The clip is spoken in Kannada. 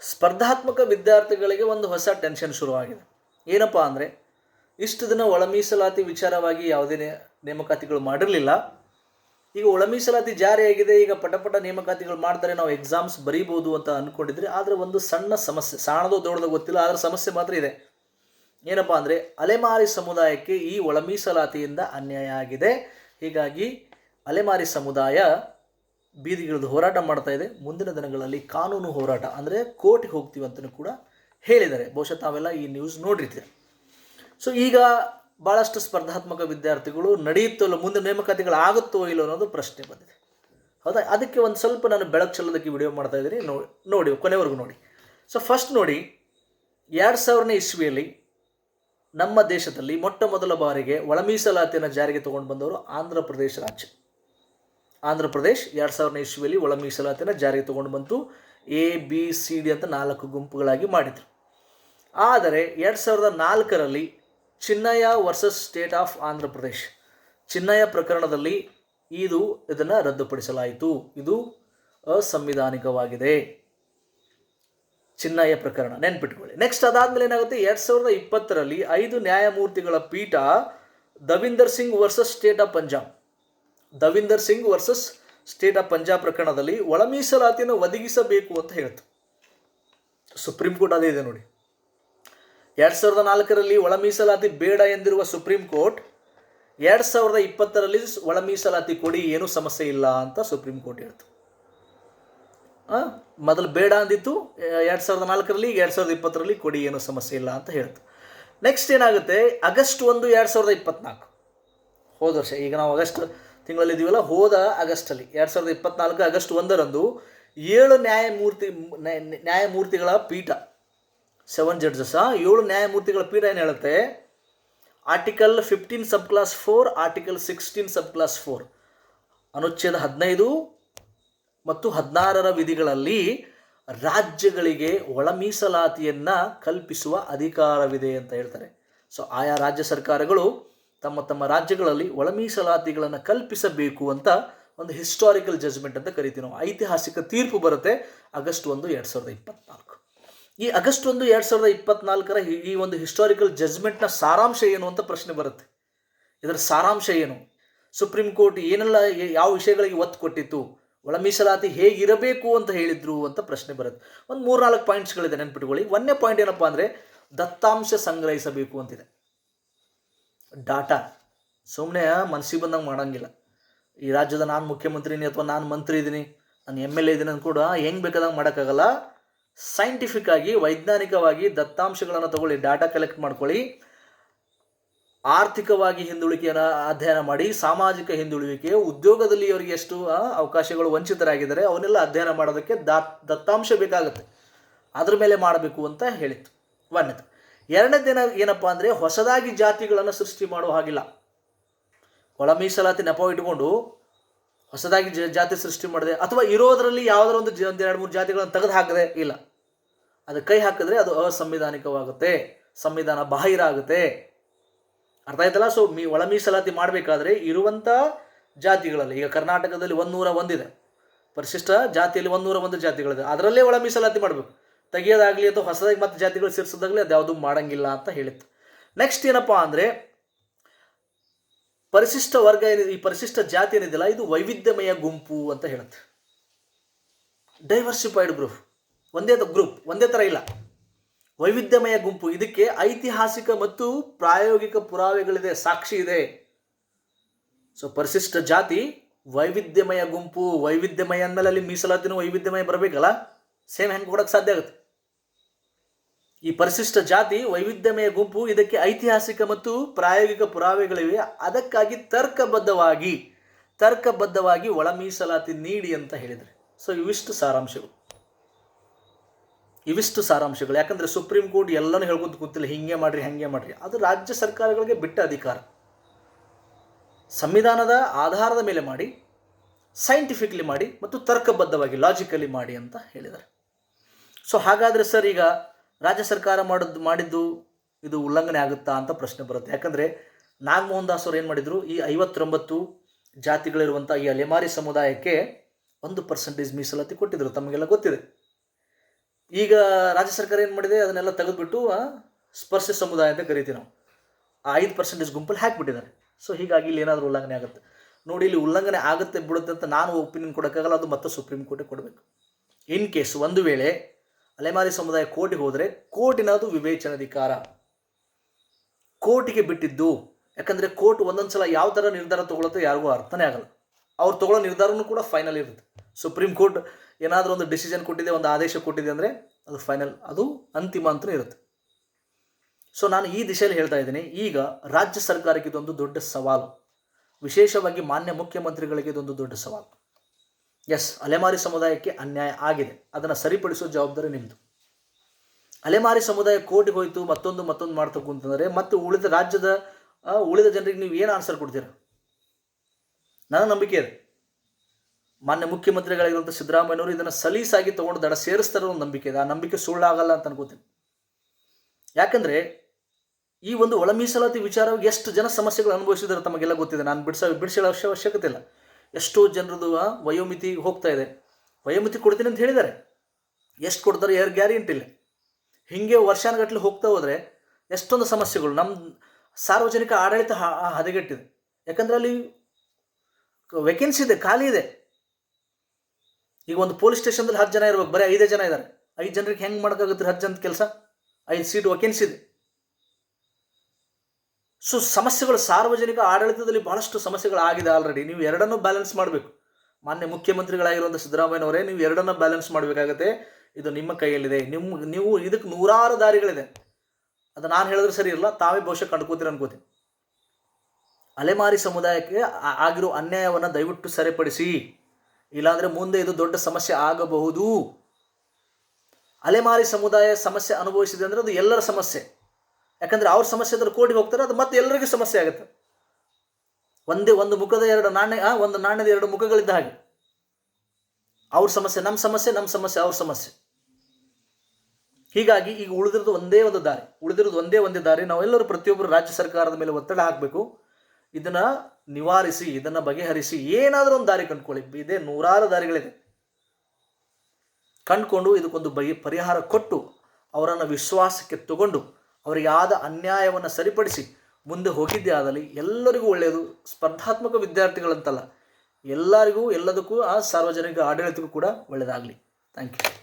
ಸ್ಪರ್ಧಾತ್ಮಕ ವಿದ್ಯಾರ್ಥಿಗಳಿಗೆ ಒಂದು ಹೊಸ ಟೆನ್ಷನ್ ಶುರುವಾಗಿದೆ. ಏನಪ್ಪ ಅಂದರೆ, ಇಷ್ಟು ದಿನ ಒಳ ಮೀಸಲಾತಿ ವಿಚಾರವಾಗಿ ಯಾವುದೇ ನೇಮಕಾತಿಗಳು ಮಾಡಿರಲಿಲ್ಲ. ಈಗ ಒಳ ಮೀಸಲಾತಿ ಜಾರಿಯಾಗಿದೆ ಈಗ ಪಟಪಟ ನೇಮಕಾತಿಗಳು ಮಾಡ್ತಾರೆ, ನಾವು ಎಕ್ಸಾಮ್ಸ್ ಬರೀಬೋದು ಅಂತ ಅಂದ್ಕೊಂಡಿದ್ರೆ ಆದರೆ ಒಂದು ಸಣ್ಣ ಸಮಸ್ಯೆ ಸಾಣದೋ ದೊಡ್ಡದೋ ಗೊತ್ತಿಲ್ಲ, ಆದರೆ ಸಮಸ್ಯೆ ಮಾತ್ರ ಇದೆ. ಏನಪ್ಪ ಅಂದರೆ, ಅಲೆಮಾರಿ ಸಮುದಾಯಕ್ಕೆ ಈ ಒಳ ಮೀಸಲಾತಿಯಿಂದ ಅನ್ಯಾಯ ಆಗಿದೆ. ಹೀಗಾಗಿ ಅಲೆಮಾರಿ ಸಮುದಾಯ ಬೀದಿಗಿಳಿದು ಹೋರಾಟ ಮಾಡ್ತಾ ಇದೆ. ಮುಂದಿನ ದಿನಗಳಲ್ಲಿ ಕಾನೂನು ಹೋರಾಟ, ಅಂದರೆ ಕೋರ್ಟಿಗೆ ಹೋಗ್ತೀವಿ ಅಂತಲೂ ಕೂಡ ಹೇಳಿದ್ದಾರೆ. ಬಹುಶಃ ತಾವೆಲ್ಲ ಈ ನ್ಯೂಸ್ ನೋಡಿರ್ತೀರಿ ಸೊ ಈಗ ಭಾಳಷ್ಟು ಸ್ಪರ್ಧಾತ್ಮಕ ವಿದ್ಯಾರ್ಥಿಗಳು ನಡೆಯುತ್ತೋ ಇಲ್ಲ, ಮುಂದೆ ನೇಮಕಾತಿಗಳು ಆಗುತ್ತೋ ಇಲ್ಲೋ ಅನ್ನೋದು ಪ್ರಶ್ನೆ ಬಂದಿದೆ. ಹೌದಾ? ಅದಕ್ಕೆ ಒಂದು ಸ್ವಲ್ಪ ನಾನು ಬೆಳಕು ಚೆಲ್ಲೋದಕ್ಕೆ ವಿಡಿಯೋ ಮಾಡ್ತಾ ಇದ್ದೀನಿ. ನೋಡಿ ನೋಡಿ, ಕೊನೆವರೆಗೂ ನೋಡಿ. ಸೊ ಫಸ್ಟ್ ನೋಡಿ, ಎರಡು ಸಾವಿರನೇ ಇಸ್ವಿಯಲ್ಲಿ ನಮ್ಮ ದೇಶದಲ್ಲಿ ಮೊಟ್ಟ ಮೊದಲ ಬಾರಿಗೆ ಒಳ ಮೀಸಲಾತಿಯನ್ನು ಜಾರಿಗೆ ತಗೊಂಡು ಬಂದವರು ಆಂಧ್ರ ಪ್ರದೇಶ ರಾಜ್ಯ. ಆಂಧ್ರ ಪ್ರದೇಶ್ ಎರಡು ಸಾವಿರನೇ ಇಸ್ವಿಯಲ್ಲಿ ಒಳ ಮೀಸಲಾತಿಯನ್ನು ಜಾರಿಗೆ ತಗೊಂಡು ಬಂತು. ಎ, ಬಿ, ಸಿ, ಡಿ ಅಂತ ನಾಲ್ಕು ಗುಂಪುಗಳಾಗಿ ಮಾಡಿದರು. ಆದರೆ ಎರಡು ಸಾವಿರದ ನಾಲ್ಕರಲ್ಲಿ Chinnaiah versus state of Andhra Pradesh Chinnaiah ಪ್ರಕರಣದಲ್ಲಿ ಇದು ಇದನ್ನು ರದ್ದುಪಡಿಸಲಾಯಿತು. ಇದು ಅಸಂವಿಧಾನಿಕವಾಗಿದೆ. ಚಿನ್ನಯ್ಯ ಪ್ರಕರಣ ನೆನ್ಪಿಟ್ಕೊಳ್ಳಿ. ನೆಕ್ಸ್ಟ್ ಅದಾದಮೇಲೆ ಏನಾಗುತ್ತೆ? ಎರಡು ಸಾವಿರದ ಇಪ್ಪತ್ತರಲ್ಲಿ ಐದು ನ್ಯಾಯಮೂರ್ತಿಗಳ ಪೀಠ Davinder Singh versus state of Punjab Davinder Singh versus state of Punjab ಪ್ರಕರಣದಲ್ಲಿ ಒಳ ಮೀಸಲಾತಿಯನ್ನು ಒದಗಿಸಬೇಕು ಅಂತ ಹೇಳ್ತು. ಸುಪ್ರೀಂ ಕೋರ್ಟ್ ಅದೇ ಇದೆ ನೋಡಿ. ಎರಡು ಸಾವಿರದ ನಾಲ್ಕರಲ್ಲಿ ಒಳ ಮೀಸಲಾತಿ ಬೇಡ ಎಂದಿರುವ ಸುಪ್ರೀಂ ಕೋರ್ಟ್ ಎರಡು ಸಾವಿರದ ಇಪ್ಪತ್ತರಲ್ಲಿ ಒಳ ಮೀಸಲಾತಿ ಕೊಡಿ, ಏನೂ ಸಮಸ್ಯೆ ಇಲ್ಲ ಅಂತ ಸುಪ್ರೀಂ ಕೋರ್ಟ್ ಹೇಳ್ತು. ಮೊದಲು ಬೇಡ ಅಂದಿತ್ತು, ಎರಡು ಸಾವಿರದ ನಾಲ್ಕರಲ್ಲಿ, ಎರಡು ಸಾವಿರದ ಇಪ್ಪತ್ತರಲ್ಲಿ ಕೊಡಿ, ಏನೂ ಸಮಸ್ಯೆ ಇಲ್ಲ ಅಂತ ಹೇಳ್ತು. ನೆಕ್ಸ್ಟ್ ಏನಾಗುತ್ತೆ? ಆಗಸ್ಟ್ ಒಂದು, ಎರಡು ಸಾವಿರದ ಇಪ್ಪತ್ನಾಲ್ಕು. ಹೋದ ವರ್ಷ, ಈಗ ನಾವು ಆಗಸ್ಟ್ ತಿಂಗಳಲ್ಲಿ ಇದೀವಲ್ಲ? ಹೋದ ಆಗಸ್ಟಲ್ಲಿ, ಎರಡು ಸಾವಿರದ ಇಪ್ಪತ್ನಾಲ್ಕು ಆಗಸ್ಟ್ ಒಂದರಂದು ಏಳು ನ್ಯಾಯಮೂರ್ತಿ ನ್ಯಾಯ- ನ್ಯಾಯಮೂರ್ತಿಗಳ ಪೀಠ ಸೆವೆನ್ ಜಡ್ಜಸ್ ಏಳು ನ್ಯಾಯಮೂರ್ತಿಗಳ ಪೀಠ ಏನು ಹೇಳುತ್ತೆ? Article fifteen sub clause four article sixteen sub clause four ಅನುಚ್ಛೇದ ಹದಿನೈದು ಮತ್ತು ಹದಿನಾರರ ವಿಧಿಗಳಲ್ಲಿ ರಾಜ್ಯಗಳಿಗೆ ಒಳ ಮೀಸಲಾತಿಯನ್ನು ಕಲ್ಪಿಸುವ ಅಧಿಕಾರವಿದೆ ಅಂತ ಹೇಳ್ತಾರೆ. ಸೊ ಆಯಾ ರಾಜ್ಯ ಸರ್ಕಾರಗಳು ತಮ್ಮ ತಮ್ಮ ರಾಜ್ಯಗಳಲ್ಲಿ ಒಳಮೀಸಲಾತಿಗಳನ್ನು ಕಲ್ಪಿಸಬೇಕು ಅಂತ ಒಂದು ಹಿಸ್ಟಾರಿಕಲ್ ಜಜ್ಮೆಂಟ್ ಅಂತ ಕರಿತೀವಿ ನಾವು. ಐತಿಹಾಸಿಕ ತೀರ್ಪು ಬರುತ್ತೆ ಆಗಸ್ಟ್ ಒಂದು, ಎರಡು ಸಾವಿರದ ಇಪ್ಪತ್ನಾಲ್ಕು. ಈ ಆಗಸ್ಟ್ ಒಂದು, ಎರಡು ಸಾವಿರದ ಇಪ್ಪತ್ನಾಲ್ಕರ ಈ- ಒಂದು ಹಿಸ್ಟಾರಿಕಲ್ ಜಜ್ಮೆಂಟ್ನ ಸಾರಾಂಶ ಏನು ಅಂತ ಪ್ರಶ್ನೆ ಬರುತ್ತೆ. ಇದರ ಸಾರಾಂಶ ಏನು? ಸುಪ್ರೀಂ ಕೋರ್ಟ್ ಏನೆಲ್ಲ ಯಾವ ವಿಷಯಗಳಿಗೆ ಒತ್ತು ಕೊಟ್ಟಿತ್ತು? ಒಳ ಮೀಸಲಾತಿ ಹೇಗಿರಬೇಕು ಅಂತ ಹೇಳಿದ್ರು ಅಂತ ಪ್ರಶ್ನೆ ಬರುತ್ತೆ. ಒಂದು ಮೂರ್ನಾಲ್ಕು ಪಾಯಿಂಟ್ಸ್ಗಳಿದೆ ನೆನ್ಪಿಟ್ಕೊಳ್ಳಿ. ಒಂದನೇ ಪಾಯಿಂಟ್ ಏನಪ್ಪ ಅಂದರೆ ದತ್ತಾಂಶ ಸಂಗ್ರಹಿಸಬೇಕು ಅಂತಿದೆ. ಡಾಟಾ. ಸುಮ್ಮನೆ ಮನಸ್ಸಿಗೆ ಬಂದಂಗೆ ಮಾಡಂಗಿಲ್ಲ. ಈ ರಾಜ್ಯದ ನಾನು ಮುಖ್ಯಮಂತ್ರಿನಿ ಅಥವಾ ನಾನು ಮಂತ್ರಿ ಇದ್ದೀನಿ ನಾನು ಎಂ ಎಲ್ ಎ ಇದ್ದೀನಿ ಕೂಡ ಹೆಂಗೆ ಬೇಕಾದಂಗೆ ಮಾಡೋಕ್ಕಾಗಲ್ಲ? ಸೈಂಟಿಫಿಕ್ ಆಗಿ, ವೈಜ್ಞಾನಿಕವಾಗಿ ದತ್ತಾಂಶಗಳನ್ನು ತಗೊಳ್ಳಿ, ಡಾಟಾ ಕಲೆಕ್ಟ್ ಮಾಡ್ಕೊಳ್ಳಿ. ಆರ್ಥಿಕವಾಗಿ ಹಿಂದುಳಿಕೆಯನ್ನು ಅಧ್ಯಯನ ಮಾಡಿ, ಸಾಮಾಜಿಕ ಹಿಂದುಳಿಕೆ ಉದ್ಯೋಗದಲ್ಲಿ ಅವರಿಗೆ ಎಷ್ಟು ಅವಕಾಶಗಳು ವಂಚಿತರಾಗಿದ್ದಾರೆ, ಅವನ್ನೆಲ್ಲ ಅಧ್ಯಯನ ಮಾಡೋದಕ್ಕೆ ದತ್ತಾಂಶ ಬೇಕಾಗುತ್ತೆ. ಅದ್ರ ಮೇಲೆ ಮಾಡಬೇಕು ಅಂತ ಹೇಳಿತ್ತು ಒಂದನೇದು ಎರಡನೇ ದಿನ ಏನಪ್ಪ ಅಂದರೆ ಹೊಸದಾಗಿ ಜಾತಿಗಳನ್ನು ಸೃಷ್ಟಿ ಮಾಡೋ ಹಾಗಿಲ್ಲ. ಒಳ ಮೀಸಲಾತಿ ನೆಪ ಇಟ್ಕೊಂಡು ಹೊಸದಾಗಿ ಜಾತಿ ಸೃಷ್ಟಿ ಮಾಡಿದೆ, ಅಥವಾ ಇರೋದರಲ್ಲಿ ಯಾವುದರ ಒಂದು ಒಂದು ಎರಡು ಮೂರು ಜಾತಿಗಳನ್ನು ತೆಗೆದು ಹಾಕದೆ ಇಲ್ಲ. ಅದು ಕೈ ಹಾಕಿದ್ರೆ ಅದು ಅಸಂವಿಧಾನಿಕವಾಗುತ್ತೆ, ಸಂವಿಧಾನ ಬಾಹಿರ ಆಗುತ್ತೆ. ಅರ್ಥ ಆಯ್ತಲ್ಲ? ಸೊ ಮೀ, ಒಳ ಮೀಸಲಾತಿ ಮಾಡಬೇಕಾದ್ರೆ ಇರುವಂಥ ಜಾತಿಗಳಲ್ಲಿ, ಈಗ ಕರ್ನಾಟಕದಲ್ಲಿ ಒಂದೂರ ಒಂದಿದೆ. ಪರಿಶಿಷ್ಟ ಜಾತಿಯಲ್ಲಿ ಒಂದೂರ ಒಂದು ಜಾತಿಗಳಿದೆ. ಅದರಲ್ಲೇ ಒಳ ಮೀಸಲಾತಿ ಮಾಡಬೇಕು. ತೆಗಿಯೋದಾಗಲಿ ಅಥವಾ ಹೊಸದಾಗಿ ಮತ್ತೆ ಜಾತಿಗಳು ಸೇರಿಸೋದಾಗಲಿ ಅದು ಯಾವುದು ಮಾಡಂಗಿಲ್ಲ ಅಂತ ಹೇಳಿತ್ತು. ನೆಕ್ಸ್ಟ್ ಏನಪ್ಪ ಅಂದರೆ, ಪರಿಶಿಷ್ಟ ವರ್ಗ ಏನಿದೆ, ಈ ಪರಿಶಿಷ್ಟ ಜಾತಿ ಏನಿದೆಯಲ್ಲ, ಇದು ವೈವಿಧ್ಯಮಯ ಗುಂಪು ಅಂತ ಹೇಳುತ್ತೆ. ಡೈವರ್ಸಿಫೈಡ್ ಗ್ರೂಪ್ ಒಂದೇ ಗ್ರೂಪ್ ಒಂದೇ ಥರ ಇಲ್ಲ. ವೈವಿಧ್ಯಮಯ ಗುಂಪು. ಇದಕ್ಕೆ ಐತಿಹಾಸಿಕ ಮತ್ತು ಪ್ರಾಯೋಗಿಕ ಪುರಾವೆಗಳಿದೆ, ಸಾಕ್ಷಿ ಇದೆ. ಸೊ ಪರಿಶಿಷ್ಟ ಜಾತಿ ವೈವಿಧ್ಯಮಯ ಗುಂಪು. ವೈವಿಧ್ಯಮಯ ಅಂದಮೇಲೆ ಅಲ್ಲಿ ಮೀಸಲಾತಿನೂ ವೈವಿಧ್ಯಮಯ ಬರಬೇಕಲ್ಲ? ಸೇಮ್ ಹೆಂಗೆ ಕೊಡೋಕ್ಕೆ ಸಾಧ್ಯ ಆಗುತ್ತೆ? ಈ ಪರಿಶಿಷ್ಟ ಜಾತಿ, ವೈವಿಧ್ಯಮಯ ಗುಂಪು, ಇದಕ್ಕೆ ಐತಿಹಾಸಿಕ ಮತ್ತು ಪ್ರಾಯೋಗಿಕ ಪುರಾವೆಗಳಿವೆ. ಅದಕ್ಕಾಗಿ ತರ್ಕಬದ್ಧವಾಗಿ ತರ್ಕಬದ್ಧವಾಗಿ ಒಳ ಮೀಸಲಾತಿ ನೀಡಿ ಅಂತ ಹೇಳಿದರೆ ಸೊ ಇವಿಷ್ಟು ಸಾರಾಂಶಗಳು. ಇವಿಷ್ಟು ಸಾರಾಂಶಗಳು. ಯಾಕಂದರೆ ಸುಪ್ರೀಂ ಕೋರ್ಟ್ ಎಲ್ಲನೂ ಹೇಳ್ಕೊಂತ ಗೊತ್ತಿಲ್ಲ ಹಿಂಗೆ ಮಾಡ್ರಿ, ಹಂಗೆ ಮಾಡ್ರಿ. ಅದು ರಾಜ್ಯ ಸರ್ಕಾರಗಳಿಗೆ ಬಿಟ್ಟ ಅಧಿಕಾರ. ಸಂವಿಧಾನದ ಆಧಾರದ ಮೇಲೆ ಮಾಡಿ ಸೈಂಟಿಫಿಕ್ಲಿ ಮಾಡಿ ಮತ್ತು ತರ್ಕಬದ್ಧವಾಗಿ ಲಾಜಿಕಲಿ ಮಾಡಿ ಅಂತ ಹೇಳಿದ್ದಾರೆ. ಸೊ ಹಾಗಾದರೆ ಸರ್ ಈಗ ರಾಜ್ಯ ಸರ್ಕಾರ ಮಾಡಿದ್ದು ಮಾಡಿದ್ದು ಇದು ಉಲ್ಲಂಘನೆ ಆಗುತ್ತಾ ಅಂತ ಪ್ರಶ್ನೆ ಬರುತ್ತೆ. ಯಾಕಂದರೆ ನಾಗಮೋಹನ್ ದಾಸ್ ಅವರು ಏನು ಮಾಡಿದರು? ಈ ಐವತ್ತೊಂಬತ್ತು ಜಾತಿಗಳಿರುವಂಥ ಈ ಅಲೆಮಾರಿ ಸಮುದಾಯಕ್ಕೆ ಒಂದು ಪರ್ಸೆಂಟೇಜ್ ಮೀಸಲಾತಿ ಕೊಟ್ಟಿದ್ದರು ತಮಗೆಲ್ಲ ಗೊತ್ತಿದೆ. ಈಗ ರಾಜ್ಯ ಸರ್ಕಾರ ಏನು ಮಾಡಿದೆ? ಅದನ್ನೆಲ್ಲ ತೆಗೆದುಬಿಟ್ಟು ಸ್ಪರ್ಶ ಸಮುದಾಯ ಅಂತ ಕರಿತೀವಿ ನಾವು. ಆ ಐದು ಪರ್ಸೆಂಟೇಜ್ ಗುಂಪಲ್ಲಿ ಹಾಕಿಬಿಟ್ಟಿದ್ದಾರೆ. ಸೊ ಹೀಗಾಗಿ ಇಲ್ಲಿ ಏನಾದರೂ ಉಲ್ಲಂಘನೆ ಆಗುತ್ತೆ. ನೋಡಿ, ಇಲ್ಲಿ ಉಲ್ಲಂಘನೆ ಆಗುತ್ತೆ ಬಿಡುತ್ತೆ ಅಂತ ನಾನು ಒಪಿನಿಯನ್ ಕೊಡೋಕ್ಕಾಗಲ್ಲ. ಅದು ಮತ್ತೆ ಸುಪ್ರೀಂ ಕೋರ್ಟಿಗೆ ಕೊಡಬೇಕು. ಇನ್ ಕೇಸ್ ಒಂದು ವೇಳೆ ಅಲೆಮಾರಿ ಸಮುದಾಯ ಕೋರ್ಟಿಗೆ ಹೋದರೆ ಕೋರ್ಟಿನದು ವಿವೇಚನಾಧಿಕಾರ. ಕೋರ್ಟಿಗೆ ಬಿಟ್ಟಿದ್ದು, ಯಾಕಂದರೆ ಕೋರ್ಟ್ ಒಂದೊಂದು ಸಲ ಯಾವ ಥರ ನಿರ್ಧಾರ ತೊಗೊಳುತ್ತೋ ಯಾರಿಗೂ ಅರ್ಥನೇ ಆಗಲ್ಲ. ಅವ್ರು ತಗೊಳ್ಳೋ ನಿರ್ಧಾರನೂ ಕೂಡ ಫೈನಲ್ ಇರುತ್ತೆ. ಸುಪ್ರೀಂ ಕೋರ್ಟ್ ಏನಾದರೂ ಒಂದು ಡಿಸಿಷನ್ ಕೊಟ್ಟಿದೆ, ಒಂದು ಆದೇಶ ಕೊಟ್ಟಿದೆ ಅಂದರೆ ಅದು ಫೈನಲ್ ಅದು ಅಂತಿಮ ಅಂತಲೂ ಇರುತ್ತೆ. ಸೊ ನಾನು ಈ ದಿಶೆಯಲ್ಲಿ ಹೇಳ್ತಾ ಇದ್ದೀನಿ, ಈಗ ರಾಜ್ಯ ಸರ್ಕಾರಕ್ಕೆ ಇದೊಂದು ದೊಡ್ಡ ಸವಾಲು. ವಿಶೇಷವಾಗಿ ಮಾನ್ಯ ಮುಖ್ಯಮಂತ್ರಿಗಳಿಗೆ ಇದೊಂದು ದೊಡ್ಡ ಸವಾಲು. ಎಸ್ ಅಲೆಮಾರಿ ಸಮುದಾಯಕ್ಕೆ ಅನ್ಯಾಯ ಆಗಿದೆ. ಅದನ್ನು ಸರಿಪಡಿಸೋ ಜವಾಬ್ದಾರಿ ನಿಮ್ಮದು ಅಲೆಮಾರಿ ಸಮುದಾಯ ಕೋರ್ಟಿಗೆ ಹೋಯಿತು, ಮತ್ತೊಂದು ಮತ್ತೊಂದು ಮಾಡ್ತಕ್ಕು ಅಂತಂದರೆ ಮತ್ತು ಉಳಿದ ರಾಜ್ಯದ ಉಳಿದ ಜನರಿಗೆ ನೀವು ಏನು ಆನ್ಸರ್ ಕೊಡ್ತೀರ? ನನ್ನ ನಂಬಿಕೆ ಇದೆ. ಮಾನ್ಯ ಮುಖ್ಯಮಂತ್ರಿಗಳಾಗಿರುವಂಥ ಸಿದ್ದರಾಮಯ್ಯವರು ಇದನ್ನು ಸಲೀಸಾಗಿ ತೊಗೊಂಡು ದಡ ಸೇರಿಸ್ತಾರೋ ಒಂದು ನಂಬಿಕೆ ಇದೆ. ಆ ನಂಬಿಕೆ ಸುಳ್ಳಾಗಲ್ಲ ಅಂತ ಅನ್ಕೋತೀನಿ. ಯಾಕಂದರೆ ಈ ಒಂದು ಒಳ ಮೀಸಲಾತಿ ವಿಚಾರವಾಗಿ ಎಷ್ಟು ಜನ ಸಮಸ್ಯೆಗಳು ಅನುಭವಿಸಿದ್ರೆ ತಮಗೆಲ್ಲ ಗೊತ್ತಿದೆ. ನಾನು ಬಿಡಿಸ ಬಿಡಿಸೋ ಅವಶ್ಯ ಅವಶ್ಯಕತೆ ಇಲ್ಲ. ಎಷ್ಟೋ ಜನರದು ವಯೋಮಿತಿ ಹೋಗ್ತಾ ಇದೆ. ವಯೋಮಿತಿ ಕೊಡ್ತೀನಿ ಅಂತ ಹೇಳಿದ್ದಾರೆ. ಎಷ್ಟು ಕೊಡ್ತಾರೆ ಯಾರು ಗ್ಯಾರಂಟಿ ಇಲ್ಲ. ಹೀಗೆ ವರ್ಷಾನುಗಟ್ಟಲೆ ಹೋಗ್ತಾ ಹೋದರೆ ಎಷ್ಟೊಂದು ಸಮಸ್ಯೆಗಳು. ನಮ್ಮ ಸಾರ್ವಜನಿಕ ಆಡಳಿತ ಹದಗೆಟ್ಟಿದೆ. ಯಾಕಂದರೆ ಅಲ್ಲಿ ವೇಕೆನ್ಸಿ ಇದೆ, ಖಾಲಿ ಇದೆ. ಈಗ ಒಂದು ಪೊಲೀಸ್ ಸ್ಟೇಷನ್ದಲ್ಲಿ ಹತ್ತು ಜನ ಇರ್ಬೇಕು, ಬರೀ ಐದೇ ಜನ ಇದ್ದಾರೆ. ಐದು ಜನರಿಗೆ ಹೆಂಗೆ ಮಾಡೋಕ್ಕಾಗುತ್ತೆ ಹತ್ತು ಜನದ ಕೆಲಸ? ಐದು ಸೀಟ್ ವೇಕೆನ್ಸಿ ಇದೆ. ಸೊ ಸಮಸ್ಯೆಗಳು ಸಾರ್ವಜನಿಕ ಆಡಳಿತದಲ್ಲಿ ಬಹಳಷ್ಟು ಸಮಸ್ಯೆಗಳು ಆಗಿದೆ ಆಲ್ರೆಡಿ ನೀವು ಎರಡನ್ನೂ ಬ್ಯಾಲೆನ್ಸ್ ಮಾಡಬೇಕು. ಮಾನ್ಯ ಮುಖ್ಯಮಂತ್ರಿಗಳಾಗಿರುವಂಥ ಸಿದ್ದರಾಮಯ್ಯನವರೇ, ನೀವು ಎರಡನ್ನೂ ಬ್ಯಾಲೆನ್ಸ್ ಮಾಡಬೇಕಾಗತ್ತೆ. ಇದು ನಿಮ್ಮ ಕೈಯಲ್ಲಿದೆ. ನಿಮ್ಮ ನೀವು ಇದಕ್ಕೆ ನೂರಾರು ದಾರಿಗಳಿದೆ. ಅದು ನಾನು ಹೇಳಿದ್ರೆ ಸರಿ ಇರಲ್ಲ, ತಾವೇ ಬಹುಶಃ ಕಂಡುಕೋತೀರಿ ಅನ್ಕೋತೀನಿ. ಅಲೆಮಾರಿ ಸಮುದಾಯಕ್ಕೆ ಆಗಿರೋ ಅನ್ಯಾಯವನ್ನು ದಯವಿಟ್ಟು ಸರಿಪಡಿಸಿ. ಇಲ್ಲಾಂದರೆ ಮುಂದೆ ಇದು ದೊಡ್ಡ ಸಮಸ್ಯೆ ಆಗಬಹುದು. ಅಲೆಮಾರಿ ಸಮುದಾಯ ಸಮಸ್ಯೆ ಅನುಭವಿಸಿದೆ ಅಂದರೆ ಅದು ಎಲ್ಲರ ಸಮಸ್ಯೆ. ಯಾಕಂದರೆ ಅವ್ರ ಸಮಸ್ಯೆ ಅಂದ್ರೆ ಕೋರ್ಟಿಗೆ ಹೋಗ್ತಾರೆ, ಅದು ಮತ್ತೆ ಎಲ್ಲರಿಗೂ ಸಮಸ್ಯೆ ಆಗುತ್ತೆ. ಒಂದೇ ಒಂದು ಮುಖದ ಎರಡು ನಾಣ್ಯ ಒಂದು ನಾಣ್ಯದ ಎರಡು ಮುಖಗಳಿದ್ದ ಹಾಗೆ. ಅವ್ರ ಸಮಸ್ಯೆ ನಮ್ಮ ಸಮಸ್ಯೆ ನಮ್ಮ ಸಮಸ್ಯೆ, ಅವ್ರ ಸಮಸ್ಯೆ. ಹೀಗಾಗಿ ಈಗ ಉಳಿದಿರೋದು ಒಂದೇ ಒಂದು ದಾರಿ. ಉಳಿದಿರೋದು ಒಂದೇ ಒಂದೇ ದಾರಿ. ನಾವೆಲ್ಲರೂ ಪ್ರತಿಯೊಬ್ಬರು ರಾಜ್ಯ ಸರ್ಕಾರದ ಮೇಲೆ ಒತ್ತಡ ಹಾಕಬೇಕು. ಇದನ್ನು ನಿವಾರಿಸಿ, ಇದನ್ನು ಬಗೆಹರಿಸಿ, ಏನಾದರೂ ಒಂದು ದಾರಿ ಕಂಡುಕೊಳ್ಳಿ. ಇದೇ ನೂರಾರು ದಾರಿಗಳಿದೆ. ಕಂಡುಕೊಂಡು ಇದಕ್ಕೊಂದು ಬಗೆ ಪರಿಹಾರ ಕೊಟ್ಟು ಅವರನ್ನು ವಿಶ್ವಾಸಕ್ಕೆ ತಗೊಂಡು ಅವರಿಗೆ ಆದ ಅನ್ಯಾಯವನ್ನು ಸರಿಪಡಿಸಿ ಮುಂದೆ ಹೋಗಿದ್ದೇ ಆದಲ್ಲಿ ಎಲ್ಲರಿಗೂ ಒಳ್ಳೆಯದು. ಸ್ಪರ್ಧಾತ್ಮಕ ವಿದ್ಯಾರ್ಥಿಗಳಂತಲ್ಲ, ಎಲ್ಲರಿಗೂ, ಎಲ್ಲದಕ್ಕೂ ಆ ಸಾರ್ವಜನಿಕ ಆಡಳಿತಕ್ಕೂ ಕೂಡ ಒಳ್ಳೆಯದಾಗಲಿ. Thank you